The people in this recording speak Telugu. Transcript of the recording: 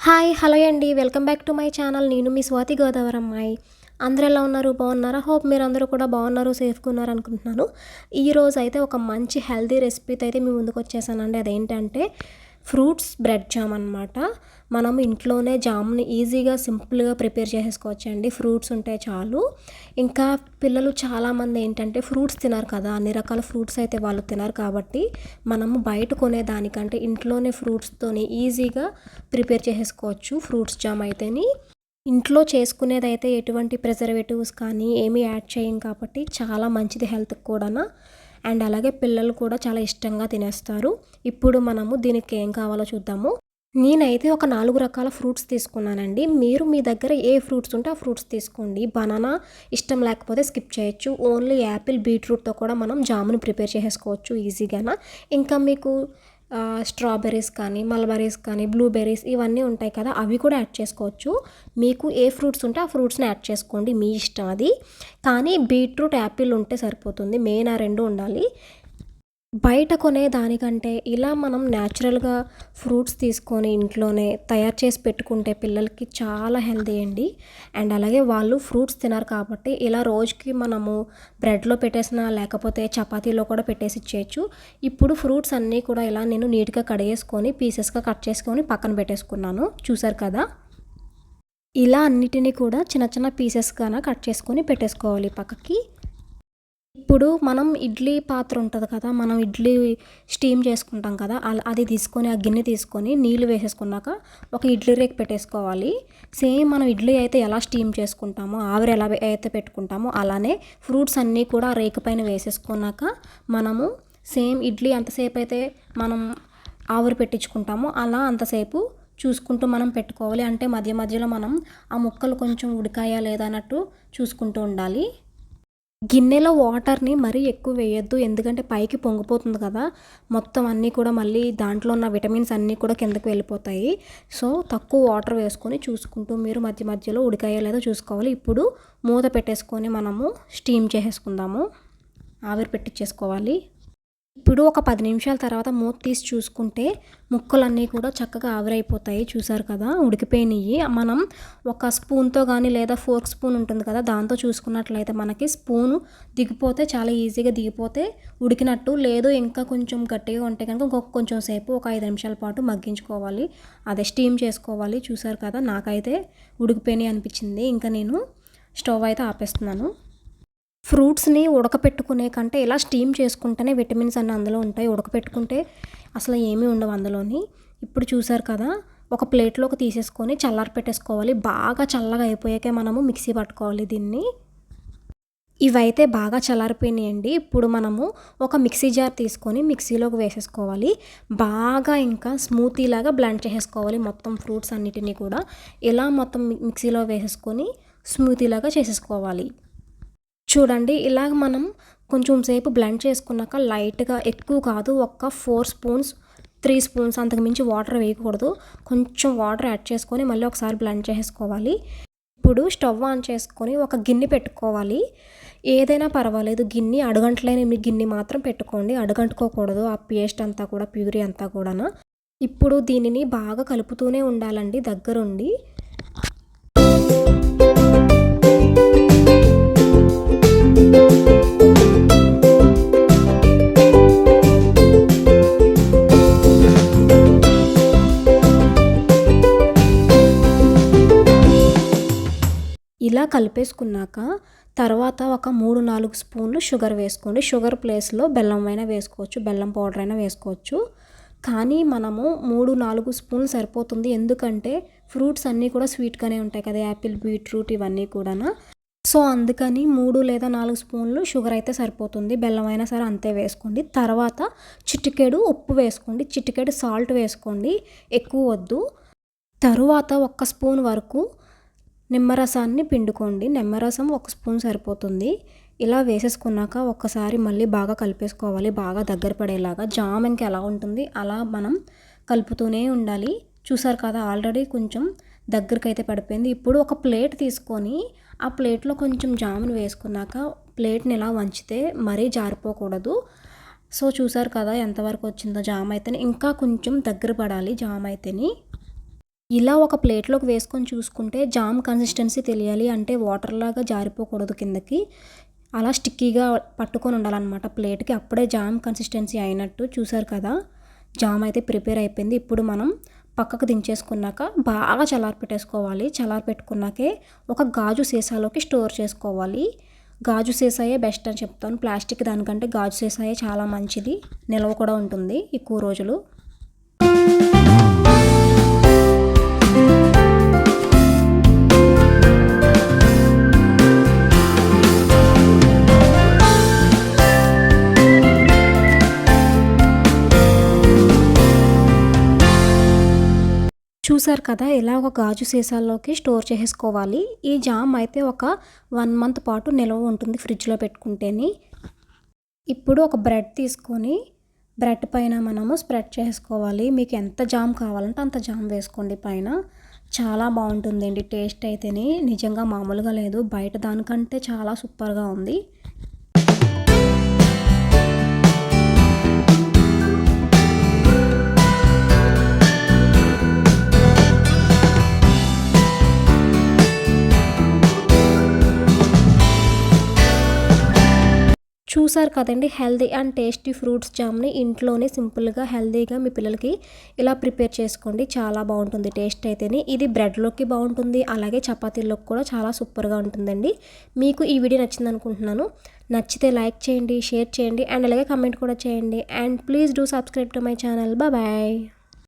హాయ్ హలో అండి. Welcome back to my channel. నేను మీ స్వాతి గోదావరి అమ్మాయి. అందరు ఎలా ఉన్నారు? బాగున్నారా? హోప్ మీరు అందరూ కూడా బాగున్నారు సేఫ్గా ఉన్నారు అనుకుంటున్నాను. ఈరోజు అయితే ఒక మంచి హెల్దీ రెసిపీతో అయితే మీ ముందుకు వచ్చేసానండి. అదేంటంటే ఫ్రూట్స్ బ్రెడ్ జామ్ అనమాట మనం ఇంట్లోనే జామ్ని ఈజీగా సింపుల్గా ప్రిపేర్ చేసేసుకోవచ్చండి. ఫ్రూట్స్ ఉంటే చాలు. ఇంకా పిల్లలు చాలామంది ఏంటంటే ఫ్రూట్స్ తినరు కదా. అన్ని రకాల ఫ్రూట్స్ అయితే వాళ్ళు తినరు కాబట్టి మనము బయట కొనేదానికంటే ఇంట్లోనే ఫ్రూట్స్తోని ఈజీగా ప్రిపేర్ చేసేసుకోవచ్చు ఫ్రూట్స్ జామ్ అయితేని. ఇంట్లో చేసుకునేదైతే ఎటువంటి ప్రిజర్వేటివ్స్ కానీ ఏమీ యాడ్ చేయం కాబట్టి చాలా మంచిది హెల్త్కి కూడా అండ్ అలాగే పిల్లలు కూడా చాలా ఇష్టంగా తినేస్తారు. ఇప్పుడు మనము దీనికి ఏం కావాలో చూద్దాము. నేనైతే ఒక నాలుగు రకాల ఫ్రూట్స్ తీసుకున్నానండి. మీరు మీ దగ్గర ఏ ఫ్రూట్స్ ఉంటే ఆ ఫ్రూట్స్ తీసుకోండి. బనానా ఇష్టం లేకపోతే స్కిప్ చేయొచ్చు. ఓన్లీ యాపిల్ బీట్రూట్తో కూడా మనం జామును ప్రిపేర్ చేసుకోవచ్చు ఈజీగానా. ఇంకా మీకు స్ట్రాబెర్రీస్ కానీ మల్బెర్రీస్ కానీ బ్లూబెర్రీస్ ఇవన్నీ ఉంటాయి కదా అవి కూడా యాడ్ చేసుకోవచ్చు. మీకు ఏ ఫ్రూట్స్ ఉంటే ఆ ఫ్రూట్స్ని యాడ్ చేసుకోండి మీ ఇష్టం అది. కానీ బీట్రూట్ యాపిల్ ఉంటే సరిపోతుంది. మెయిన్ ఆ రెండు ఉండాలి. బయట కొనే దానికంటే ఇలా మనం న్యాచురల్గా ఫ్రూట్స్ తీసుకొని ఇంట్లోనే తయారు చేసి పెట్టుకుంటే పిల్లలకి చాలా హెల్దీ అండి. అండ్ అలాగే వాళ్ళు ఫ్రూట్స్ తినరు కాబట్టి ఇలా రోజుకి మనము బ్రెడ్లో పెట్టేసిన లేకపోతే చపాతీలో కూడా పెట్టేసి ఇచ్చేయచ్చు. ఇప్పుడు ఫ్రూట్స్ అన్నీ కూడా ఇలా నేను నీట్గా కడిగేసుకొని పీసెస్గా కట్ చేసుకొని పక్కన పెట్టేసుకున్నాను. చూసారు కదా? ఇలా అన్నిటినీ కూడా చిన్న చిన్న పీసెస్గా కట్ చేసుకొని పెట్టేసుకోవాలి పక్కకి. ఇప్పుడు మనం ఇడ్లీ పాత్ర ఉంటుంది కదా మనం ఇడ్లీ స్టీమ్ చేసుకుంటాం కదా అది తీసుకొని ఆ గిన్నె తీసుకొని నీళ్ళు వేసేసుకున్నాక ఒక ఇడ్లీ రేక్ పెట్టేసుకోవాలి. సేమ్ మనం ఇడ్లీ అయితే ఎలా స్టీమ్ చేసుకుంటామో ఆవిరి ఎలా అయితే పెట్టుకుంటామో అలానే ఫ్రూట్స్ అన్నీ కూడా రేకు పైన వేసేసుకున్నాక మనము సేమ్ ఇడ్లీ ఎంతసేపు అయితే మనం ఆవిరి పెట్టించుకుంటామో అలా అంతసేపు చూసుకుంటూ మనం పెట్టుకోవాలి. అంటే మధ్య మధ్యలో మనం ఆ ముక్కలు కొంచెం ఉడికాయా లేదా అన్నట్టు చూసుకుంటూ ఉండాలి. గిన్నెలో వాటర్ని మరీ ఎక్కువ వేయొద్దు. ఎందుకంటే పైకి పొంగిపోతుంది కదా. మొత్తం అన్నీ కూడా మళ్ళీ దాంట్లో ఉన్న విటమిన్స్ అన్నీ కూడా కిందకు వెళ్ళిపోతాయి. సో తక్కువ వాటర్ వేసుకొని చూసుకుంటూ మీరు మధ్య మధ్యలో ఉడికాయో లేదో చూసుకోవాలి. ఇప్పుడు మూత పెట్టేసుకొని మనము స్టీమ్ చేసేసుకుందాము. ఆవిరి పెట్టించేసుకోవాలి ఇప్పుడు ఒక పది నిమిషాల తర్వాత మూత తీసి చూసుకుంటే ముక్కలన్నీ కూడా చక్కగా ఆవిరైపోతాయి. చూసారు కదా? ఉడికిపోయినాయి మనం ఒక స్పూన్తో కానీ లేదా ఫోర్క్ స్పూన్ ఉంటుంది కదా దాంతో చూసుకున్నట్లయితే మనకి స్పూను దిగిపోతే చాలా ఈజీగా దిగిపోతే ఉడికినట్టు. లేదు ఇంకా కొంచెం గట్టిగా ఉంటే కనుక ఇంకొక కొంచెం సేపు ఒక ఐదు నిమిషాల పాటు మగ్గించుకోవాలి. అదే స్టీమ్ చేసుకోవాలి. చూసారు కదా? నాకైతే ఉడికిపోయినాయి అనిపించింది. ఇంకా నేను స్టవ్ అయితే ఆపేస్తున్నాను. ఫ్రూట్స్ని ఉడకపెట్టుకునే కంటే ఇలా స్టీమ్ చేసుకుంటేనే విటమిన్స్ అన్నీ అందులో ఉంటాయి. ఉడకపెట్టుకుంటే అసలు ఏమీ ఉండవు అందులోని. ఇప్పుడు చూసారు కదా ఒక ప్లేట్లోకి తీసేసుకొని చల్లారి పెట్టేసుకోవాలి. బాగా చల్లగా అయిపోయాకే మనము మిక్సీ పట్టుకోవాలి దీన్ని. ఇవైతే బాగా చల్లారిపోయినాయండి. ఇప్పుడు మనము ఒక మిక్సీ జార్ తీసుకొని మిక్సీలోకి వేసేసుకోవాలి. బాగా ఇంకా స్మూతీలాగా బ్లెండ్ చేసేసుకోవాలి మొత్తం ఫ్రూట్స్ అన్నిటినీ కూడా. ఇలా మొత్తం మిక్సీలో వేసేసుకొని స్మూతీలాగా చేసేసుకోవాలి. చూడండి ఇలాగ మనం కొంచెం సేపు బ్లెండ్ చేసుకున్నాక లైట్గా ఎక్కువ కాదు ఒక్క ఫోర్ స్పూన్స్ త్రీ స్పూన్స్ అంతకు మించి వాటర్ వేయకూడదు. కొంచెం వాటర్ యాడ్ చేసుకొని మళ్ళీ ఒకసారి బ్లెండ్ చేసుకోవాలి. ఇప్పుడు స్టవ్ ఆన్ చేసుకొని ఒక గిన్నె పెట్టుకోవాలి. ఏదైనా పర్వాలేదు గిన్నె అడుగంటలేని మీ గిన్నె మాత్రం పెట్టుకోండి. అడుగంటుకోకూడదు ఆ పేస్ట్ అంతా కూడా ప్యూరీ అంతా కూడా ఇప్పుడు దీనిని బాగా కలుపుతూనే ఉండాలండి దగ్గరుండి. ఇలా కలిపేసుకున్నాక తర్వాత ఒక మూడు నాలుగు స్పూన్లు షుగర్ వేసుకోండి. షుగర్ ప్లేస్లో బెల్లం అయినా వేసుకోవచ్చు బెల్లం పౌడర్ అయినా వేసుకోవచ్చు. కానీ మనము మూడు నాలుగు స్పూన్లు సరిపోతుంది. ఎందుకంటే ఫ్రూట్స్ అన్నీ కూడా స్వీట్గానే ఉంటాయి కదా యాపిల్ బీట్రూట్ ఇవన్నీ కూడా సో అందుకని మూడు లేదా నాలుగు స్పూన్లు షుగర్ అయితే సరిపోతుంది. బెల్లం అయినా సరే అంతే వేసుకోండి. తర్వాత చిటికెడు ఉప్పు వేసుకోండి. చిటికెడు సాల్ట్ వేసుకోండి. ఎక్కువ వద్దు. తరువాత ఒక్క స్పూన్ వరకు నిమ్మరసాన్ని పిండుకోండి. నిమ్మరసం ఒక స్పూన్ సరిపోతుంది. ఇలా వేసేసుకున్నాక ఒక్కసారి మళ్ళీ బాగా కలిపేసుకోవాలి. బాగా దగ్గర పడేలాగా. జామ్ ఇంకా ఎలా ఉంటుంది అలా మనం కలుపుతూనే ఉండాలి. చూసారు కదా ఆల్రెడీ కొంచెం దగ్గరకైతే పడిపోయింది. ఇప్పుడు ఒక ప్లేట్ తీసుకొని ఆ ప్లేట్లో కొంచెం జామును వేసుకున్నాక ప్లేట్ని ఇలా వంచితే మరీ జారిపోకూడదు. సో చూసారు కదా ఎంతవరకు వచ్చిందో జామ్ అయితేనే ఇంకా కొంచెం దగ్గర పడాలి జామ్ అయితేని ఇలా ఒక ప్లేట్లోకి వేసుకొని చూసుకుంటే జామ్ కన్సిస్టెన్సీ తెలియాలి అంటే వాటర్లాగా జారిపోకూడదు కిందకి. అలా స్టిక్కీగా పట్టుకొని ఉండాలన్నమాట ప్లేట్కి. అప్పుడే జామ్ కన్సిస్టెన్సీ అయినట్టు చూసారు కదా. జామ్ అయితే ప్రిపేర్ అయిపోయింది. ఇప్పుడు మనం పక్కకు దించేసుకున్నాక బాగా చల్లారి పెట్టేసుకోవాలి. చల్లారి పెట్టుకున్నాకే ఒక గాజు సీసాలోకి స్టోర్ చేసుకోవాలి. గాజు సీసాయే బెస్ట్ అని చెప్తాను. ప్లాస్టిక్ దానికంటే గాజు సీసాయే చాలా మంచిది. నిల్వ కూడా ఉంటుంది ఎక్కువ రోజులు. చూసారు కదా ఇలా ఒక గాజు సీసాల్లోకి స్టోర్ చేసుకోవాలి ఈ జామ్ అయితే ఒక వన్ మంత్ పాటు నిల్వ ఉంటుంది ఫ్రిడ్జ్లో పెట్టుకుంటేని. ఇప్పుడు ఒక బ్రెడ్ తీసుకొని బ్రెడ్ పైన మనము స్ప్రెడ్ చేసుకోవాలి మీకు ఎంత జామ్ కావాలంటే అంత జామ్ వేసుకోండి పైన. చాలా బాగుంటుందండి టేస్ట్ అయితేనే. నిజంగా మామూలుగా లేదు. బయట దానికంటే చాలా సూపర్గా ఉంది. చూసారు కదండి హెల్దీ అండ్ టేస్టీ ఫ్రూట్స్ జామ్ని ఇంట్లోనే సింపుల్గా హెల్దీగా మీ పిల్లలకి ఇలా ప్రిపేర్ చేసుకోండి. చాలా బాగుంటుంది టేస్ట్ అయితేనే. ఇది బ్రెడ్లోకి బాగుంటుంది అలాగే చపాతీల్లోకి కూడా చాలా సూపర్గా ఉంటుందండి. మీకు ఈ వీడియో నచ్చింది అనుకుంటున్నాను నచ్చితే లైక్ చేయండి షేర్ చేయండి అండ్ అలాగే కమెంట్ కూడా చేయండి. And please do subscribe to my channel. Bye.